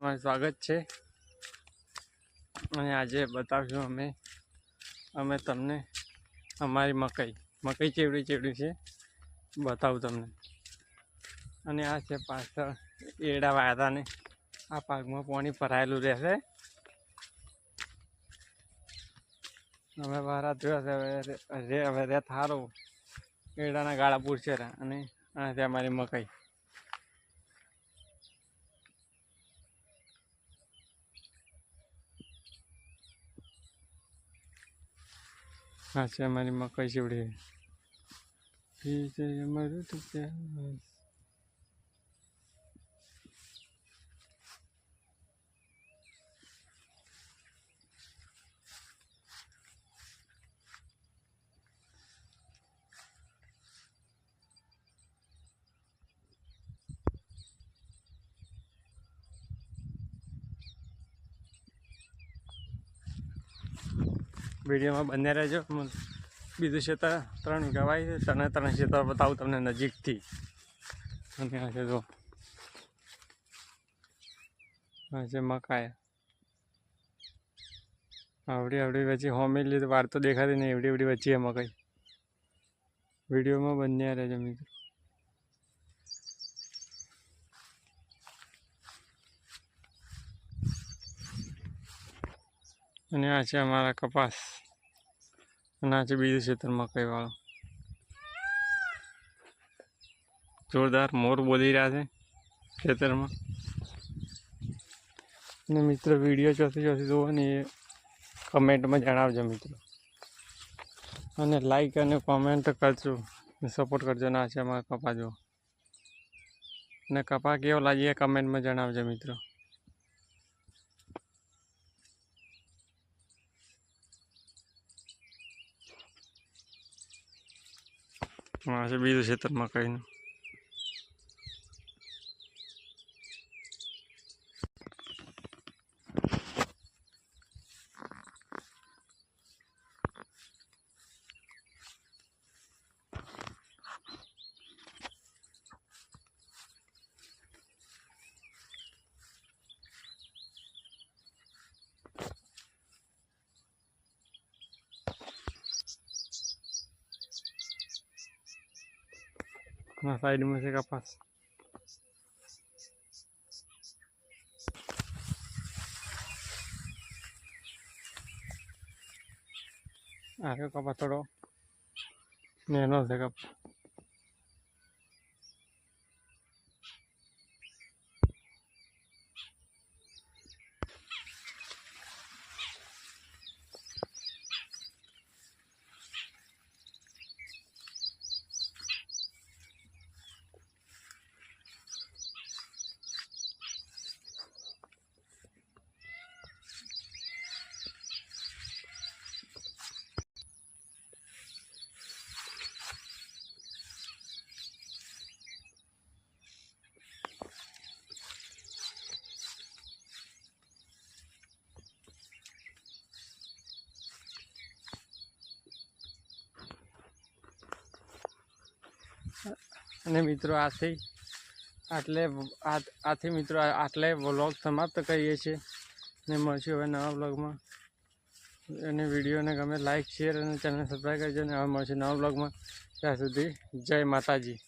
તમારું સ્વાગત છે. અને આજે બતાવશું અમે અમે તમને અમારી મકાઈ મકાઈ ચેવડી ચેવડી છે. બતાવું તમને. અને આ છે પાછળ એડા વાયદાને આ પાકમાં પાણી ભરાયેલું રહેશે. અમે બહાર જોયા છે, હવે હવે રે થારો. એડાના ગાળા પૂરશે અને આ છે અમારી મકાઈ. આ છે અમારી મકાઈ ચેવડી વિડીયોમાં બંને રહેજો. બીજું ક્ષેત્ર ત્રણ વીઘા વાય છે ત્રણે ત્રણ ક્ષેત્ર બતાવું તમને નજીકથી. અને આ છે જો. છે મકાઈ. આવડી આવડી વચ્ચે હોમેલી તો વાર તો દેખાતી નહીં. એવડી એવડી વચ્ચે મકાઈ. વિડીયોમાં બંને રહેજો મિત્રો. અને આ છે અમારા કપાસ. આ છે બીજું ક્ષેત્ર મકાઈ વાળો? જોરદાર મોર બોલી રહ્યા છે ખેતરમાં. અને મિત્રો, વીડિયો ચોથી ચોથી જોવો ને એ કમેન્ટમાં જણાવજો મિત્રો. અને લાઈક અને કોમેન્ટ કરજો સપોર્ટ કરજો ના છે અમારા કપા જો અને કપા કેવો લાગીએ કમેન્ટમાં જણાવજો મિત્રો. બીજું ક્ષેત્ર મકાઈનું આ સાઈડમાં છે કપાસ આ કપાસ થોડો નેનો છે કપાસ અને મિત્રો આથી, આટલે આથી મિત્રો આટલે વ્લોગ સમાપ્ત કરીએ છીએ. ને મળશું હવે નવા વ્લોગમાં. અને વિડીયોને ગમે લાઇક શેર અને ચેનલ સબસ્ક્રાઈબ કરજો. અને હવે મળશે નવા બ્લોગમાં ત્યાં સુધી જય માતાજી.